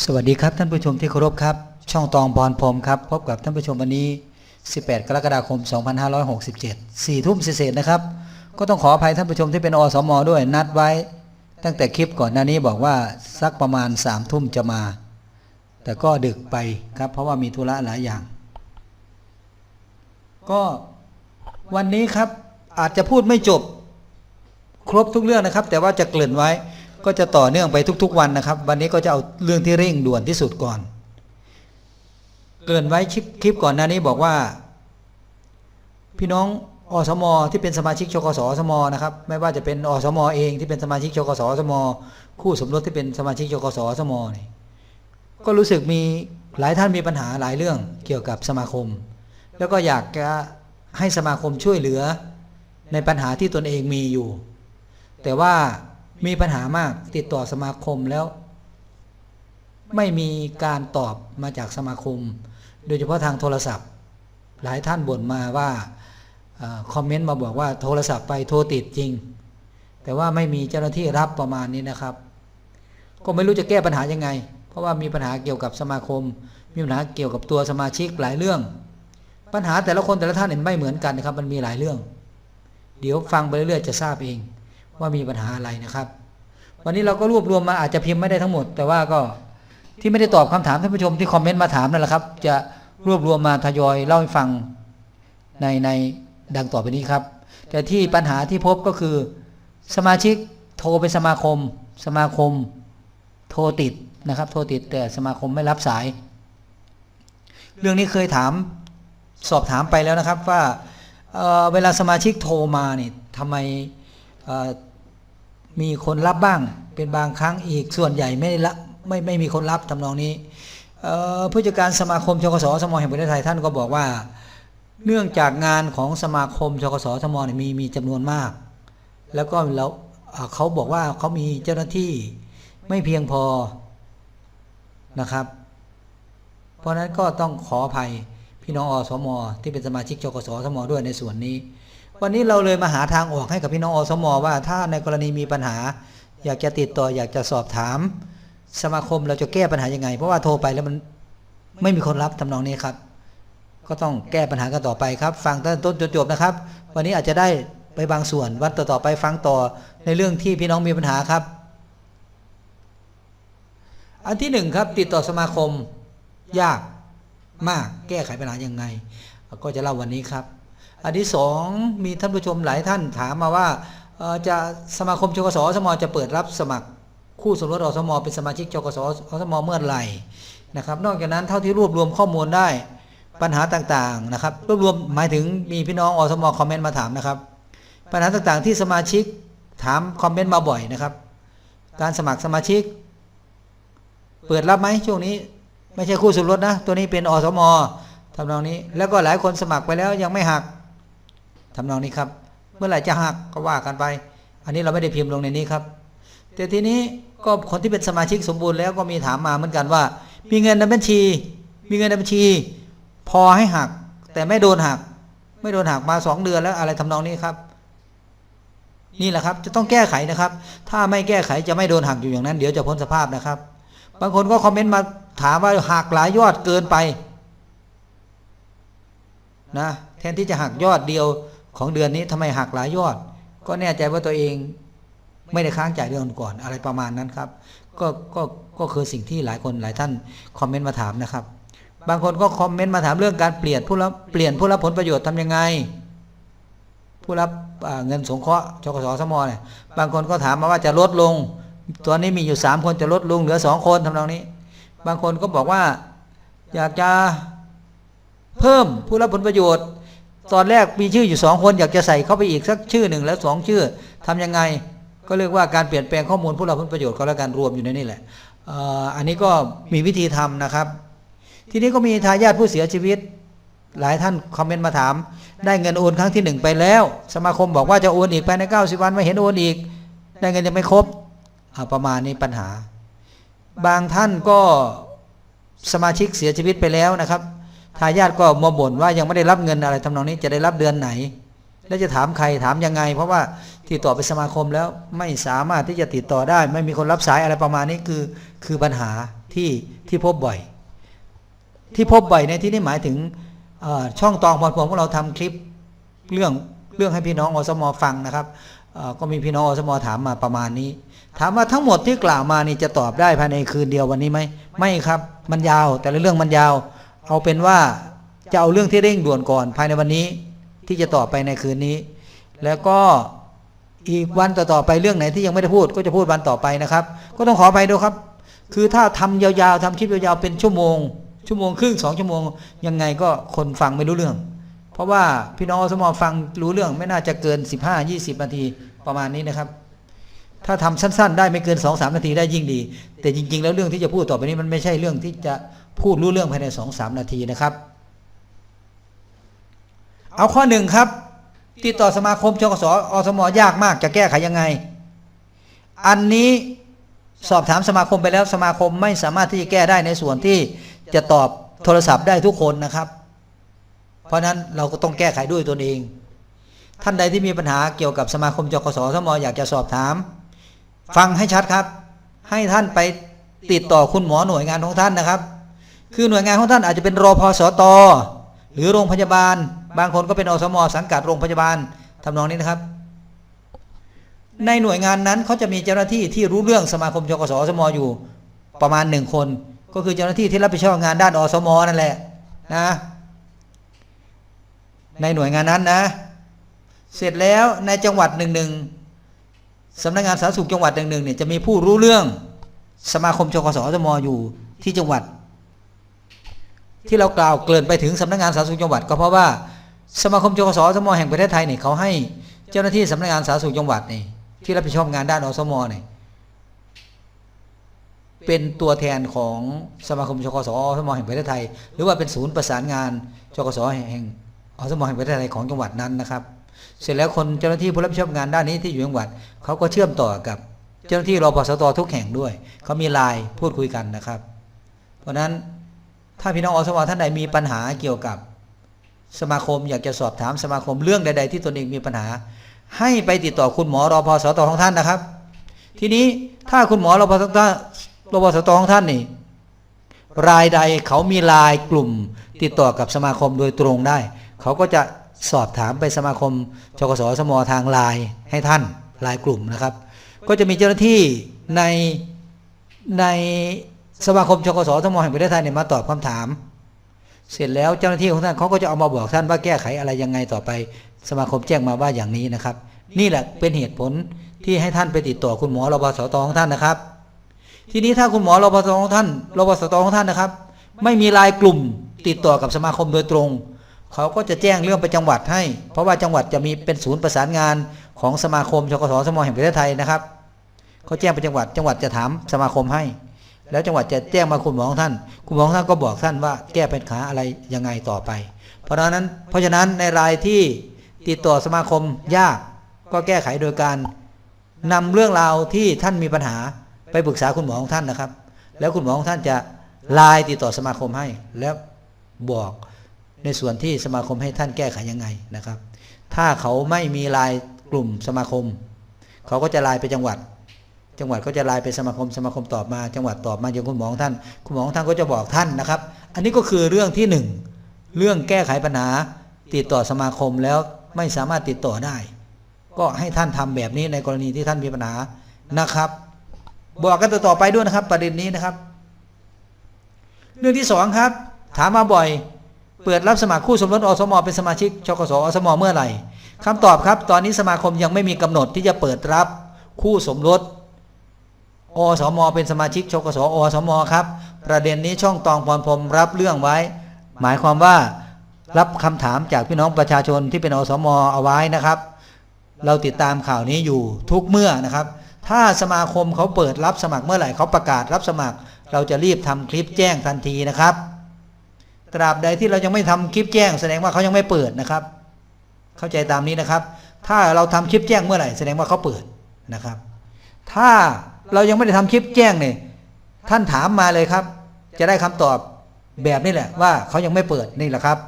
สวัสดีครับท่านผู้ชมที่เคารพครับ ช่องตองพรพรมครับ พบกับท่านผู้ชมวันนี้ 18 กรกฎาคม 2567 4 ทุ่มเศษนะครับ ก็ต้องขออภัยท่านผู้ชมที่เป็นอสมด้วยนัดไว้ ตั้งแต่คลิปก่อนหน้านี้บอกว่าสักประมาณ 3 ทุ่มจะมา แต่ก็ดึกไปครับ เพราะว่ามีธุระหลายอย่าง ก็วันนี้ครับอาจจะพูดไม่จบ ครบทุกเรื่องนะครับ แต่ว่าจะเกริ่นไว้ ก็จะต่อเนื่องไปทุก ๆ วันนะครับ วันนี้ก็จะเอาเรื่องที่เร่งด่วนที่สุดก่อน เกินไว้คลิปคลิปก่อนหน้านี้บอกว่า พี่น้องอสมที่เป็นสมาชิกชกสอสมนะครับไม่ว่าจะเป็นอสมเองที่เป็นสมาชิกชกสอสมคู่สมรสที่เป็นสมาชิกชกสอสมนี่ก็รู้สึกมีหลายท่านมีปัญหาหลายเรื่องเกี่ยวกับสมาคม แล้วก็อยากจะให้สมาคมช่วยเหลือในปัญหาที่ตนเองมีอยู่ แต่ว่า มีปัญหามากติดต่อสมาคมแล้ว ไม่มีการตอบมาจากสมาคม โดยเฉพาะทางโทรศัพท์ หลายท่านบ่นมาว่าอคอมเมนต์มาบอกว่าโทรศัพท์ไปโทรติดจริง แต่ว่าไม่มีเจ้าหน้าที่รับประมาณนี้นะครับ ก็ไม่รู้จะแก้ปัญหายังไง เพราะว่ามีปัญหาเกี่ยวกับสมาคม มีปัญหาเกี่ยวกับตัวสมาชิกหลายเรื่อง ปัญหาแต่ละคนแต่ละท่านเห็นไม่เหมือนกันนะครับ มันมีหลายเรื่อง เดี๋ยวฟังไปเรื่อยๆจะทราบเอง ว่ามีปัญหาอะไรนะครับ วันนี้เราก็รวบรวมมาอาจจะพิมพ์ไม่ได้ทั้งหมด แต่ว่าก็ที่ไม่ได้ตอบคำถามท่านผู้ชมที่คอมเมนต์มาถามนั่นแหละครับ จะรวบรวมมาทยอยเล่าให้ฟังในในดังต่อไปนี้ครับ แต่ที่ปัญหาที่พบก็คือ สมาชิกโทรไปสมาคม สมาคม โทรติดนะครับ โทรติดแต่สมาคมไม่รับสาย เรื่องนี้เคยถามสอบถามไปแล้วนะครับว่าเเวลาสมาชิกโทรมาเนี่ยทำไมเอ่อ มีคนรับบ้าง เป็นบางครั้งอีกส่วนใหญ่ไม่ได้รับไม่ไม่มีคนรับทำนองนี้ผู้จัดการสมาคมชกสสมแห่งประเทศไทยท่านก็บอกว่า เนื่องจากงานของสมาคมชกสสมมีมีจำนวนมาก แล้วก็แล้วเอ่อเขาบอกว่าเขามีเจ้าหน้าที่ไม่เพียงพอนะครับ เพราะฉะนั้นก็ต้องขออภัยพี่น้องอสมที่เป็นสมาชิกชกสสมด้วยในส่วนนี้ วันนี้เราเลยมาหาทางออกให้กับพี่น้องอสมอว่าถ้าในกรณีมีปัญหา อยากจะติดต่ออยากจะสอบถาม สมาคมเราจะแก้ปัญหายังไง เพราะว่าโทรไปแล้วมันไม่มีคนรับทำนองนี้ครับ ก็ต้องแก้ปัญหากันต่อไปครับ ฟังตั้งแต่ต้นจนจบนะครับ วันนี้อาจจะได้ไปบางส่วนวันต่อๆไปฟังต่อในเรื่องที่พี่น้องมีปัญหาครับ อันที่หนึ่งครับ ติดต่อสมาคม ยากมากแก้ไขปัญหายังไง ก็จะเล่าวันนี้ครับ อันที่สองมีท่านผู้ชมหลายท่านถามมาว่าจะสมาคมชกสสมจะเปิดรับสมัครคู่สมรสอสมเป็นสมาชิกชกสอสมเมื่อไหร่นะครับ นอกจากนั้นเท่าที่รวบรวมข้อมูลได้ปัญหาต่างๆนะครับรวบรวมหมายถึงมีพี่น้องอสมคอมเมนต์มาถามนะครับ ปัญหาต่างๆที่สมาชิกถามคอมเมนต์มาบ่อยนะครับ การสมัครสมาชิก เปิดรับไหมช่วงนี้ ไม่ใช่คู่สมรสนะ ตัวนี้เป็นอสมทำนองนี้ แล้วก็หลายคนสมัครไปแล้วยังไม่หัก ทำนองนี้ครับ เมื่อไหร่จะหักก็ว่ากันไป อันนี้เราไม่ได้พิมพ์ลงในนี้ครับ แต่ทีนี้ก็คนที่เป็นสมาชิกสมบูรณ์แล้วก็มีถามมาเหมือนกันว่า มีเงินในบัญชี มีเงินในบัญชี พอให้หัก แต่ไม่โดนหัก ไม่โดนหักมาสองเดือนแล้วอะไรทำนองนี้ครับ นี่แหละครับ จะต้องแก้ไขนะครับ ถ้าไม่แก้ไขจะไม่โดนหักอยู่อย่างนั้น เดี๋ยวจะพ้นสภาพนะครับ บางคนก็คอมเมนต์มาถามว่าหักหลายยอดเกินไปนะแทนที่จะหักยอดเดียว ของเดือนนี้ทำไมหักหลายยอด ก็แน่ใจว่าตัวเองไม่ได้ค้างจ่ายเดือนก่อนอะไรประมาณนั้นครับ ก็ก็ก็คือสิ่งที่หลายคนหลายท่านคอมเมนต์มาถามนะครับ บางคนก็คอมเมนต์มาถามเรื่องการเปลี่ยนผู้รับเปลี่ยนผู้รับผลประโยชน์ทำยังไง ผู้รับเงินสงเคราะห์ชกสสมเนี่ยบางคนก็ถามมาว่าจะลดลงตอนนี้มีอยู่สามคนจะลดลงเหลือสองคนทำนองนี้ บางคนก็บอกว่าอยากจะเพิ่มผู้รับผลประโยชน์ ตอนแรกมีชื่ออยู่สองคนอยากจะใส่เข้าไปอีกสักชื่อหนึ่งแล้วสองชื่อทำยังไง ก็เรียกว่าการเปลี่ยนแปลงข้อมูลผู้รับผลประโยชน์ก็แล้วกันรวมอยู่ในนี่แหละอันนี้ก็มีวิธีทำนะครับ ทีนี้ก็มีทายาทผู้เสียชีวิต หลายท่านคอมเมนต์มาถาม ได้เงินโอนครั้งที่หนึ่งไปแล้ว สมาคมบอกว่าจะโอนอีกภายใน90 วันไม่เห็นโอนอีก ได้เงินยังไม่ครบประมาณนี้ปัญหา บางท่านก็สมาชิกเสียชีวิตไปแล้วนะครับ ทายาทก็มาบ่นว่ายังไม่ได้รับเงินอะไรทำนองนี้จะได้รับเดือนไหน แล้วจะถามใครถามยังไง เพราะว่าติดต่อไปสมาคมแล้วไม่สามารถที่จะติดต่อได้ ไม่มีคนรับสายอะไรประมาณนี้คือคือปัญหาที่ที่พบบ่อย ที่พบบ่อยในที่นี้หมายถึงช่องตองพรผมของเราทำคลิปเรื่องเรื่องให้พี่น้องอสมฟังนะครับก็มีพี่น้องอสมถามมาประมาณนี้ ถามว่าทั้งหมดที่กล่าวมานี่จะตอบได้ภายในคืนเดียววันนี้ไหมไม่ครับ มันยาวแต่ละเรื่องมันยาว เอาเป็นว่าจะเอาเรื่องที่เร่งด่วนก่อนภายในวันนี้ที่จะตอบไปในคืนนี้ แล้วก็อีกวันต่อๆไปเรื่องไหนที่ยังไม่ได้พูด ก็จะพูดวันต่อไปนะครับ ก็ต้องขอไปด้วยครับ คือถ้าทำยาวๆทำคลิปยาวๆเป็นชั่วโมง ชั่วโมงครึ่งสองชั่วโมง ยังไงก็คนฟังไม่รู้เรื่อง เพราะว่าพี่น้องสมอฟังรู้เรื่องไม่น่าจะเกิน 15-20นาทีประมาณนี้นะครับ ถ้าทำสั้น ๆ ได้ไม่เกิน2-3นาทีได้ยิ่งดี แต่จริง ๆ แล้วเรื่องที่จะพูดต่อไปนี้มันไม่ใช่เรื่องที่จะ พูดรู้เรื่องภายใน2-3นาทีนะครับ เอาข้อหนึ่งครับ ติดต่อสมาคมชกสอสมยากมากจะแก้ไขยังไง อันนี้สอบถามสมาคมไปแล้วสมาคมไม่สามารถที่จะแก้ได้ในส่วนที่จะตอบโทรศัพท์ได้ทุกคนนะครับ เพราะฉะนั้นเราก็ต้องแก้ไขด้วยตนเอง ท่านใดที่มีปัญหาเกี่ยวกับสมาคมจกสสมอยากจะสอบถาม ฟังให้ชัดครับ ให้ท่านไปติดต่อคุณหมอหน่วยงานของท่านนะครับ คือหน่วยงานของท่านอาจจะเป็นรอพสตหรือโรงพยาบาล บางคนก็เป็นอสมสังกัดโรงพยาบาลทำนองนี้นะครับ ในหน่วยงานนั้นเขาจะมีเจ้าหน้าที่ที่รู้เรื่องสมาคมจกสอสมอยู่ประมาณหนึ่งคน ก็คือเจ้าหน้าที่ที่รับผิดชอบงานด้านอสมนั่นแหละนะในหน่วยงานนั้นนะ เสร็จแล้วในจังหวัดหนึ่งหนึ่งสำนักงานสาธารณสุขจังหวัดหนึ่งหนึ่งเนี่ยจะมีผู้รู้เรื่องสมาคมจกสอสมอยู่ที่จังหวัด ที่เรากล่าวเกริ่นไปถึงสำนักงานสาธารณสุขจังหวัด ก็เพราะว่าสมาคมจกสสมแห่งประเทศไทยเนี่ยเขาให้เจ้าหน้าที่สำนักงานสาธารณสุขจังหวัดนี่ที่รับผิดชอบงานด้านอสมเนี่ยเป็นตัวแทนของสมาคมจกสอสมแห่งประเทศไทย หรือว่าเป็นศูนย์ประสานงานจกสแห่งอสมแห่งประเทศไทยของจังหวัดนั้นนะครับ เสร็จแล้วคนเจ้าหน้าที่ผู้รับผิดชอบงานด้านนี้ที่อยู่จังหวัดเขาก็เชื่อมต่อกับเจ้าหน้าที่รอปสตทุกแห่งด้วยเขามีไลน์พูดคุยกันนะครับ เพราะฉะนั้น ถ้าพี่น้องอสมท่านใดมีปัญหาเกี่ยวกับสมาคมอยากจะสอบถามสมาคมเรื่องใด ๆ ที่ตนเองมีปัญหา ให้ไปติดต่อคุณหมอรอพสตของท่านนะครับ ทีนี้ถ้าคุณหมอรอพสตรพสตของท่านนี่รายใดเขามีลายกลุ่ม ติดต่อกับสมาคมโดยตรงได้ เขาก็จะสอบถามไปสมาคมชกสสมทางลน์ให้ท่านลายกลุ่มนะครับ ก็จะมีเจ้าหน้าที่ในใน สมาคมชกสสมแห่งประเทศไทยเนี่ยมาตอบคำถาม เสร็จแล้วเจ้าหน้าที่ของท่านเขาก็จะเอามาบอกท่านว่าแก้ไขอะไรยังไงต่อไป สมาคมแจ้งมาว่าอย่างนี้นะครับ นี่แหละเป็นเหตุผลที่ให้ท่านไปติดต่อคุณหมอรพสตของท่านนะครับ ทีนี้ถ้าคุณหมอรพสตของท่านรพสตของท่านนะครับ ไม่มีรายกลุ่มติดต่อกับสมาคมโดยตรง เขาก็จะแจ้งเรื่องไปจังหวัดให้ เพราะว่าจังหวัดจะมีเป็นศูนย์ประสานงานของสมาคมชกสสมแห่งประเทศไทยนะครับเขาแจ้งไปจังหวัดจังหวัดจะถามสมาคมให้ แล้วจังหวัดจะแจ้งมาคุณหมอของท่าน คุณหมอของท่านก็บอกท่านว่าแก้ปัญหาอะไรยังไงต่อไป เพราะฉะนั้นเพราะฉะนั้นในรายที่ติดต่อสมาคมยากก็แก้ไขโดยการนำเรื่องราวที่ท่านมีปัญหาไปปรึกษาคุณหมอของท่านนะครับ แล้วคุณหมอของท่านจะไลน์ติดต่อสมาคมให้ แล้วบอกในส่วนที่สมาคมให้ท่านแก้ไขยังไงนะครับ ถ้าเขาไม่มีไลน์กลุ่มสมาคม เขาก็จะไลน์ไปจังหวัด จังหวัดก็จะไลน์ไปสมาคมสมาคมตอบมา จังหวัดตอบมาอย่างคุณหมอของท่าน คุณหมอของท่านก็จะบอกท่านนะครับ อันนี้ก็คือเรื่องที่หนึ่งเรื่องแก้ไขปัญหาติดต่อสมาคมแล้วไม่สามารถติดต่อได้ ก็ให้ท่านทำแบบนี้ในกรณีที่ท่านมีปัญหานะครับ บอกกันต่อไปด้วยนะครับ ประเด็นนี้นะครับ เรื่องที่สองครับ ถามมาบ่อย เปิดรับสมัครคู่สมรสอสม เป็นสมาชิกชกสอสมเมื่อไหร่คำตอบครับ ตอนนี้สมาคมยังไม่มีกำหนดที่จะเปิดรับคู่สมรส อสมเป็นสมาชิกชกสอสมครับ ประเด็นนี้ช่องตองพรพรมรับเรื่องไว้ หมายความว่ารับคำถามจากพี่น้องประชาชนที่เป็นอสมเอาไว้นะครับ เราติดตามข่าวนี้อยู่ทุกเมื่อนะครับ ถ้าสมาคมเขาเปิดรับสมัครเมื่อไหร่เขาประกาศรับสมัคร เราจะรีบทำคลิปแจ้งทันทีนะครับ ตราบใดที่เรายังไม่ทำคลิปแจ้ง แสดงว่าเขายังไม่เปิดนะครับ เข้าใจตามนี้นะครับ ถ้าเราทำคลิปแจ้งเมื่อไหร่แสดงว่าเขาเปิดนะครับ ถ้า เรายังไม่ได้ทำคลิปแจ้งเนี่ยท่านถามมาเลยครับ จะได้คำตอบแบบนี้แหละ ว่าเขายังไม่เปิดนี่แหละครับ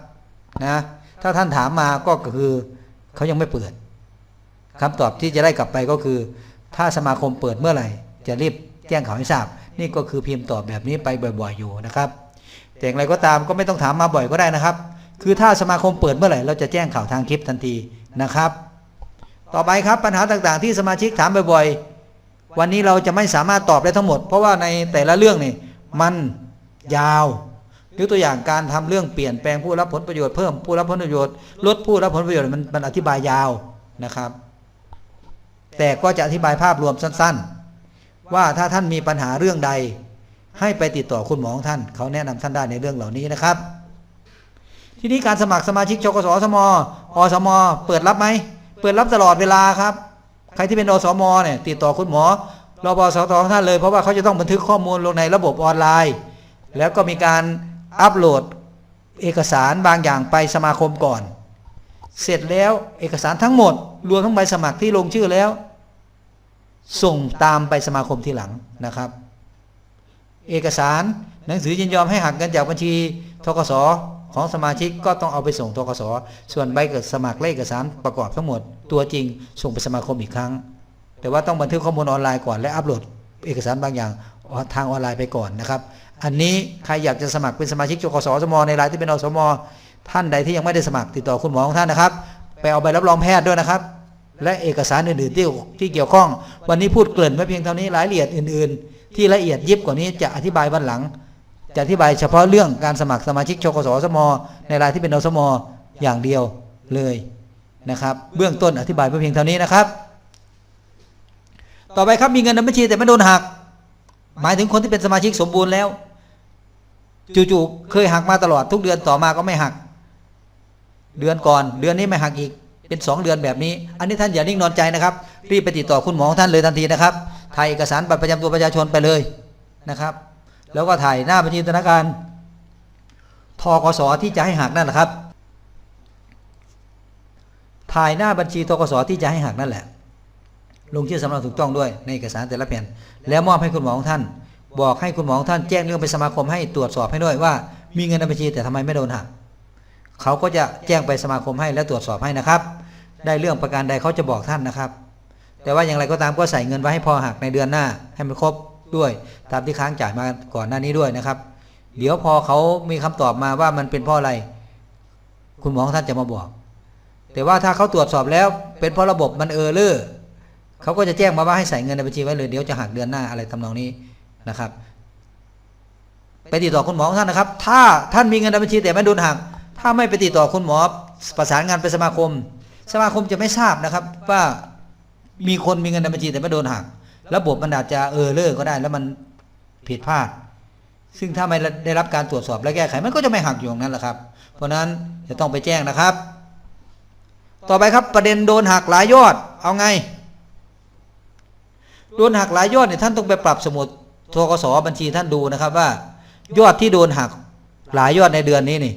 นะถ้าท่านถามมาก็คือเขายังไม่เปิดคำตอบที่จะได้กลับไปก็คือ ถ้าสมาคมเปิดเมื่อไหร่ จะรีบแจ้งข่าวให้ทราบ นี่ก็คือพิมพ์ตอบแบบนี้ไปบ่อย ๆอยู่นะครับ แต่อย่างไรก็ตามก็ไม่ต้องถามมาบ่อยก็ได้นะครับ คือถ้าสมาคมเปิดเมื่อไหร่ เราจะแจ้งข่าวทางคลิปทันทีนะครับ ต่อไปครับปัญหาต่างๆ ที่สมาชิกถามบ่อยๆ วันนี้เราจะไม่สามารถตอบได้ทั้งหมด เพราะว่าในแต่ละเรื่องนี่มันยาวยกตัวอย่างการทำเรื่องเปลี่ยนแปลงผู้รับผลประโยชน์เพิ่มผู้รับผลประโยชน์ลดผู้รับผลประโยชน์มันมันอธิบายยาวนะครับ แต่ก็จะอธิบายภาพรวมสั้น ๆ ว่าถ้าท่านมีปัญหาเรื่องใด ให้ไปติดต่อคุณหมอของท่าน เขาแนะนำท่านได้ในเรื่องเหล่านี้นะครับ ทีนี้การสมัครสมาชิกชกสสมอสม เปิดรับไหมเปิดรับตลอดเวลาครับ ใครที่เป็นอสมเนี่ยติดต่อคุณหมอรบสตของท่านเลยเพราะว่าเขาจะต้องบันทึกข้อมูลลงในระบบออนไลน์ แล้วก็มีการอัปโหลดเอกสารบางอย่างไปสมาคมก่อน เสร็จแล้วเอกสารทั้งหมด รวมทั้งใบสมัครที่ลงชื่อแล้ว ส่งตามไปสมาคมทีหลังนะครับ เอกสารหนังสือยินยอมให้หักเงินจากบัญชีทกส ของสมาชิกก็ต้องเอาไปส่งทกสส่วนใบเกิดสมัครและเอกสารประกอบทั้งหมด ตัวจริงส่งไปสมาคมอีกครั้ง แต่ว่าต้องบันทึกข้อมูลออนไลน์ก่อนและอัปโหลดเอกสารบางอย่างทางออนไลน์ไปก่อนนะครับ อันนี้ใครอยากจะสมัครเป็นสมาชิกจกสสมในรายที่เป็นอสม ท่านใดที่ยังไม่ได้สมัครติดต่อคุณหมอของท่านนะครับ ไปเอาใบรับรองแพทย์ด้วยนะครับ และเอกสารอื่นๆที่ที่เกี่ยวข้อง วันนี้พูดเกริ่นไว้เพียงเท่านี้รายละเอียดอื่น ๆ ที่ละเอียดยิบกว่านี้จะอธิบายวันหลัง จะอธิบายเฉพาะเรื่องการสมัครสมาชิกชกสสม ในรายที่เป็นอสมอย่างเดียวเลยนะครับ เบื้องต้นอธิบายเพียงเท่านี้นะครับ ต่อไปครับมีเงินในบัญชีแต่ไม่โดนหัก หมายถึงคนที่เป็นสมาชิกสมบูรณ์แล้ว จู่ๆเคยหักมาตลอดทุกเดือนต่อมาก็ไม่หัก เดือนก่อนเดือนนี้ไม่หักอีกเป็นสองเดือนแบบนี้ อันนี้ท่านอย่านิ่งนอนใจนะครับ รีบไปติดต่อคุณหมอของท่านเลยทันทีนะครับถ่ายเอกสารบัตรประจำตัวประชาชนไปเลยนะครับ แล้วก็ถ่ายหน้าบัญชีธนาคารทกสที่จะให้หักนั่นแหละครับ ถ่ายหน้าบัญชีทกสที่จะให้หักนั่นแหละ ลงชื่อสำเนาถูกต้องด้วยในเอกสารแต่ละแผ่น แล้วมอบให้คุณหมอของท่าน บอกให้คุณหมอของท่านแจ้งเรื่องไปสมาคมให้ตรวจสอบให้ด้วยว่า มีเงินในบัญชีแต่ทำไมไม่โดนหักเขาก็จะแจ้งไปสมาคมให้และตรวจสอบให้นะครับ ได้เรื่องประการใดเขาจะบอกท่านนะครับ แต่ว่าอย่างไรก็ตามก็ใส่เงินไว้ให้พอหักในเดือนหน้าให้มันครบ ด้วย ตามที่ค้างจ่ายมาก่อนหน้านี้ด้วยนะครับ เดี๋ยวพอเขามีคำตอบมาว่ามันเป็นเพราะอะไร คุณหมอท่านจะมาบอก แต่ว่าถ้าเขาตรวจสอบแล้วเป็นเพราะระบบมันเออเลอร์เขาก็จะแจ้งมาว่าให้ใส่เงินในบัญชีไว้เลยเดี๋ยวจะหักเดือนหน้าอะไรทำนองนี้นะครับ ไปติดต่อคุณหมอท่านนะครับ ถ้าท่านมีเงินในบัญชีแต่ไม่โดนหัก ถ้าไม่ไปติดต่อคุณหมอประสานงานไปสมาคม สมาคมจะไม่ทราบนะครับว่ามีคนมีเงินในบัญชีแต่ไม่โดนหัก ระบบมันอาจจะเออเลอร์ก็ได้ แล้วมันผิดพลาด ซึ่งถ้าไม่ได้รับการตรวจสอบและแก้ไขมันก็จะไม่หักอยู่อย่างนั้นแหละครับ เพราะนั้นจะต้องไปแจ้งนะครับ ต่อไปครับประเด็นโดนหักหลายยอดเอาไง โดนหักหลายยอดเนี่ยท่านต้องไปปรับสมุดทกสบัญชีท่านดูนะครับว่า ยอดที่โดนหักหลายยอดในเดือนนี้นี่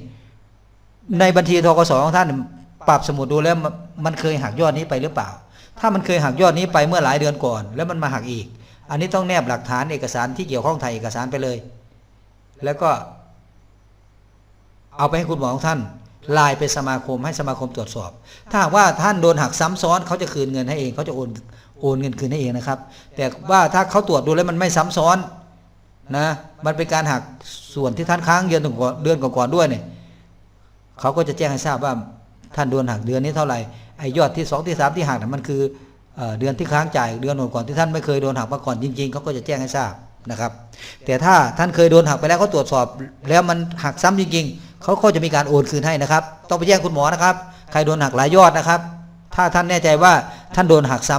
ในบัญชีทกสของท่านปรับสมุดดูแล้วมันมันเคยหักยอดนี้ไปหรือเปล่า ถ้ามันเคยหักยอดนี้ไปเมื่อหลายเดือนก่อน แล้วมันมาหักอีก อันนี้ต้องแนบหลักฐานเอกสารที่เกี่ยวข้องถ่ายเอกสารไปเลย แล้วก็ เอาไปให้คุณหมอของท่านไลน์ไปสมาคมให้สมาคมตรวจสอบ ถ้าหากว่าท่านโดนหักซ้ำซ้อนเขาจะคืนเงินให้เองเขาจะโอนโอนเงินคืนให้เองนะครับ แต่ว่าถ้าเขาตรวจดูแล้วมันไม่ซ้ำซ้อนนะมันเป็นการหักส่วนที่ท่านค้างเดือนก่อนเดือนก่อนๆด้วยเนี่ยเขาก็จะแจ้งให้ทราบว่าท่านโดนหักเดือนนี้เท่าไหร่ ไอ้ยอดที่สองที่สามที่หักน่ะมันคือเอเดือนที่ค้างจ่ายเดือนก่อนที่ท่านไม่เคยโดนหักมาก่อนจริงๆเขาก็จะแจ้งให้ทราบนะครับ แต่ถ้าท่านเคยโดนหักไปแล้วเขาตรวจสอบ แล้วมันหักซ้ำจริงๆเขาก็จะมีการโอนคืนให้นะครับ ต้องไปแจ้งคุณหมอนะครับ ใครโดนหักหลายยอดนะครับ ถ้าท่านแน่ใจว่าท่านโดนหักซ้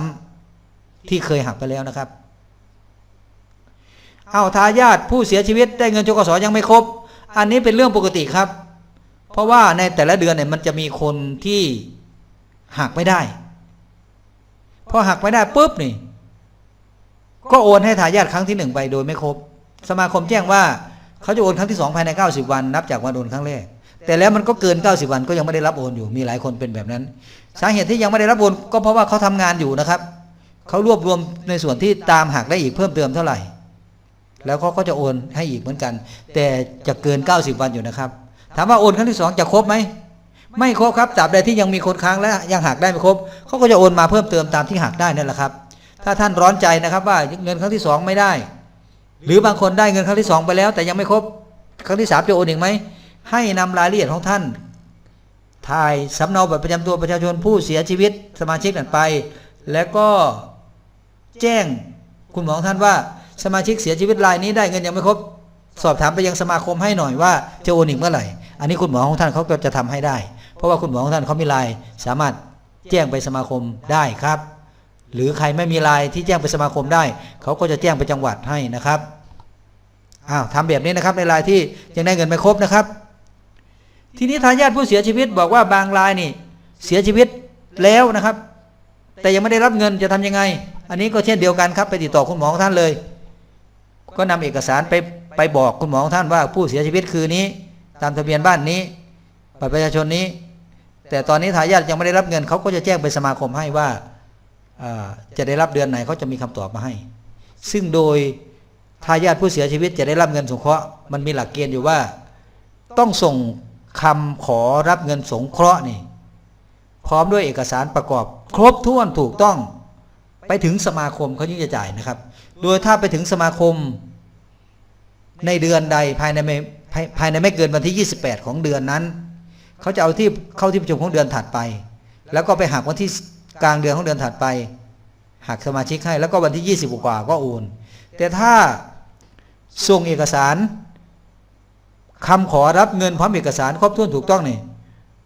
ำที่เคยหักไปแล้วนะครับเอาทายาทผู้เสียชีวิตได้เงินจกสยังไม่ครบ อันนี้เป็นเรื่องปกติครับ เพราะว่าในแต่ละเดือนเนี่ยมันจะมีคนที่ หักไม่ได้ พอหักไม่ได้ปุ๊บนี่ ก็โอนให้ทายาทครั้งที่หนึ่งไปโดยไม่ครบ สมาคมแจ้งว่าเขาจะโอนครั้งที่สองภายใน 90 วัน นับจากวันโอนครั้งแรก แต่แล้วมันก็เกิน 90 วันก็ยังไม่ได้รับโอนอยู่ มีหลายคนเป็นแบบนั้น สาเหตุที่ยังไม่ได้รับโอนก็เพราะว่าเขาทำงานอยู่นะครับ เขารวบรวมในส่วนที่ตามหักได้อีกเพิ่มเติมเท่าไหร่ แล้วเขาก็จะโอนให้อีกเหมือนกัน แต่จะเกิน 90 วันอยู่นะครับ ถามว่าโอนครั้งที่สองจะครบไหม ไม่ครบครับตราบใดที่ยังมีคนค้างและยังหักได้ไม่ครบเขาก็จะโอนมาเพิ่มเติมตามที่หักได้นั่นแหละครับ ถ้าท่านร้อนใจนะครับว่าเงินครั้งที่สองไม่ได้ หรือบางคนได้เงินครั้งที่สองไปแล้ว แต่ยังไม่ครบ ครั้งที่สามจะโอนอีกไหมให้นำรายละเอียดของท่านถ่ายสำเนาบัตรประจำตัวประชาชนผู้เสียชีวิตสมาชิกนั้นไป แล้วก็แจ้งคุณหมอของท่านว่าสมาชิกเสียชีวิตรายนี้ได้เงินยังไม่ครบ สอบถามไปยังสมาคมให้หน่อยว่าจะโอนอีกเมื่อไหร่ อันนี้คุณหมอของท่านเขาก็จะทำให้ได้ เพราะว่าคุณหมอของท่านเขามีไลน์สามารถแจ้งไปสมาคมได้ครับ หรือใครไม่มีไลน์ที่แจ้งไปสมาคมได้ เขาก็จะแจ้งไปจังหวัดให้นะครับอ้าวทำแบบนี้นะครับในรายที่ยังได้เงินไม่ครบนะครับ ทีนี้ทายาทผู้เสียชีวิตบอกว่าบางรายนี่ เสียชีวิตแล้วนะครับ แต่ยังไม่ได้รับเงินจะทำยังไง อันนี้ก็เช่นเดียวกันครับไปติดต่อคุณหมอของท่านเลย ก็นำเอกสารไปไปบอกคุณหมอของท่านว่าผู้เสียชีวิตคือนี้ ตามทะเบียนบ้านนี้บัตรประชาชนนี้ แต่ตอนนี้ทายาทยังไม่ได้รับเงินเขาก็จะแจ้งไปสมาคมให้ว่าจะได้รับเดือนไหนเขาจะมีคำตอบมาให้ ซึ่งโดยทายาทผู้เสียชีวิตจะได้รับเงินสงเคราะห์มันมีหลักเกณฑ์อยู่ว่า ต้องส่งคำขอรับเงินสงเคราะห์นี่ พร้อมด้วยเอกสารประกอบ ครบถ้วนถูกต้องไปถึงสมาคมเขายิ่งจะจ่ายนะครับ โดยถ้าไปถึงสมาคมในเดือนใดภายในไม่ภายในไม่เกินวันที่ 28 ของเดือนนั้น เขาจะเอาที่เข้าที่ประชุมของเดือนถัดไป แล้วก็ไปหักวันที่กลางเดือนของเดือนถัดไป หักสมาชิกให้ แล้วก็วันที่ 20 กว่าก็โอน แต่ถ้าส่งเอกสารคำขอรับเงินพร้อมเอกสารครบถ้วนถูกต้องนี่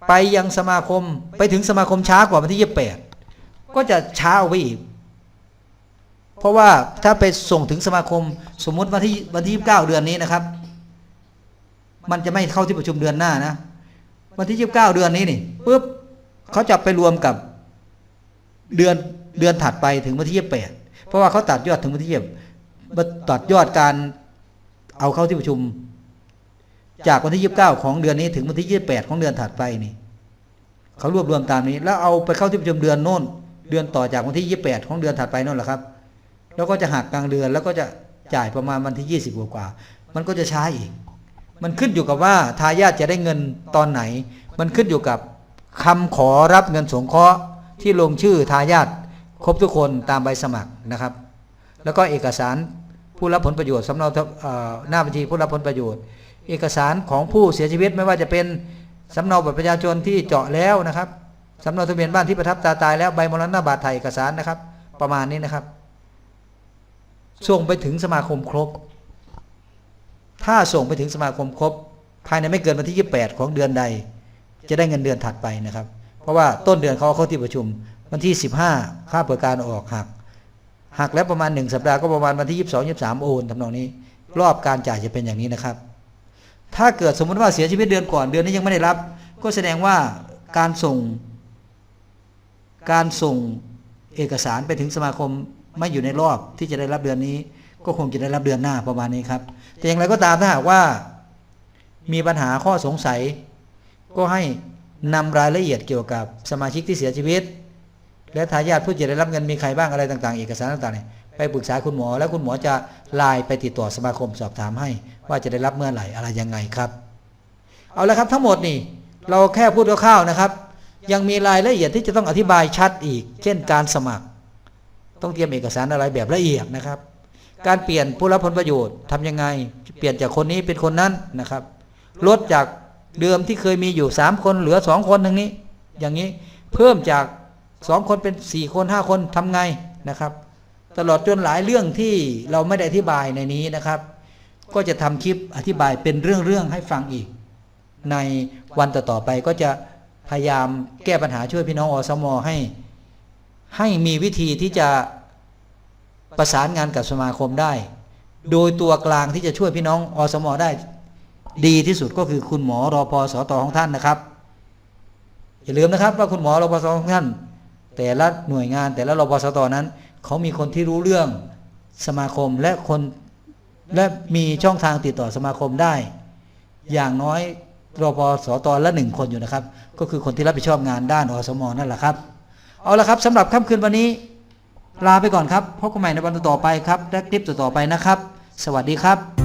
ไปยังสมาคมไปถึงสมาคมช้ากว่าวันที่ 28 ก็จะช้าเอาไปอีก เพราะว่าถ้าไปส่งถึงสมาคมสมมติวันที่วันที่ 29 เดือนนี้นะครับ มันจะไม่เข้าที่ประชุมเดือนหน้านะ วันที่ 29 เดือนนี้นี่ปุ๊บเขาจะไปรวมกับเดือนเดือนถัดไปถึงวันที่ 28 เพราะว่าเขาตัดยอดถึงวันที่20ตัดยอดการเอาเข้าที่ประชุม จากวันที่ 29 ของเดือนนี้ถึงวันที่ 28 ของเดือนถัดไปนี่เขารวบรวมตามนี้ แล้วเอาไปเข้าที่ประชุมเดือนโน้นเดือนต่อจากวันที่ 28 ของเดือนถัดไปโน่นแหละครับ แล้วก็จะหักกลางเดือนแล้วก็จะจ่ายประมาณวันที่ 20 กว่ากว่ามันก็จะช้าอีก มันขึ้นอยู่กับว่าทายาทจะได้เงินตอนไหน มันขึ้นอยู่กับคำขอรับเงินสงเคราะห์ที่ลงชื่อทายาทครบทุกคนตามใบสมัครนะครับ แล้วก็เอกสารผู้รับผลประโยชน์สำเนาหน้าบัญชีผู้รับผลประโยชน์ เอกสารของผู้เสียชีวิตไม่ว่าจะเป็นสำเนาบัตรประชาชนที่เจาะแล้วนะครับสำเนาทะเบียนบ้านที่ประทับตาตายแล้วใบมรณบัตรถ่ายเอกสารนะครับ ประมาณนี้นะครับส่งไปถึงสมาคมครบ ถ้าส่งไปถึงสมาคมครบ ภายในไม่เกินวันที่ 28 ของเดือนใด จะได้เงินเดือนถัดไปนะครับ เพราะว่าต้นเดือนเขาเข้าที่ประชุม วันที่ 15 ค่าเปิดการออกหักหักแล้วประมาณ 1 สัปดาห์ก็ประมาณวันที่ 22 23 โอนทำนองนี้ รอบการจ่ายจะเป็นอย่างนี้นะครับ ถ้าเกิดสมมติว่าเสียชีวิตเดือนก่อนเดือนนี้ยังไม่ได้รับ ก็แสดงว่าการส่ง การส่งเอกสารไปถึงสมาคมไม่อยู่ในรอบที่จะได้รับเดือนนี้ ก็คงจะได้รับเดือนหน้าประมาณนี้ครับ แต่อย่างไรก็ตามถ้าหากว่า มีปัญหาข้อสงสัย ก็ให้นำรายละเอียดเกี่ยวกับสมาชิกที่เสียชีวิต และทายาทผู้จะได้รับเงินมีใครบ้างอะไรต่างๆ เอกสารต่างๆเนี่ยไปปรึกษาคุณหมอ แล้วคุณหมอจะไลน์ไปติดต่อสมาคมสอบถามให้ ว่าจะได้รับเมื่อไหร่อะไรยังไงครับ เอาละครับทั้งหมดนี่เราแค่พูดคร่าวๆนะครับ ยังมีรายละเอียดที่จะต้องอธิบายชัดอีก เช่นการสมัคร ต้องเตรียมเอกสารอะไรแบบละเอียดนะครับ การเปลี่ยนผู้รับผลประโยชน์ทำยังไง เปลี่ยนจากคนนี้เป็นคนนั้นนะครับ ลดจากเดิมที่เคยมีอยู่3คนเหลือ2คนทั้งนี้ อย่างนี้เพิ่มจาก2คนเป็น4คน5คนทำไงนะครับ ตลอดจนหลายเรื่องที่เราไม่ได้อธิบายในนี้นะครับ ก็จะทำคลิปอธิบายเป็นเรื่องๆให้ฟังอีก ในวันต่อๆไปก็จะพยายามแก้ปัญหาช่วยพี่น้องอสมให้ ให้มีวิธีที่จะ ประสานงานกับสมาคมได้ โดยตัวกลางที่จะช่วยพี่น้องอสมอได้ ดีที่สุดก็คือคุณหมอรอพอสตของท่านนะครับ อย่าลืมนะครับว่าคุณหมอรอพอสตของท่าน แต่ละหน่วยงานแต่ละรอพอสตนั้น เขามีคนที่รู้เรื่องสมาคมและคนและมีช่องทางติดต่อสมาคมได้ อย่างน้อยรอพอสตละหนึ่งคนอยู่นะครับ ก็คือคนที่รับผิดชอบงานด้านอสมนั่นแหละครับ เอาละครับสำหรับค่ำคืนวันนี้ ลาไปก่อนครับพบกันใหม่ในวันต่อไปครับและคลิปต่อๆไปนะครับ สวัสดีครับ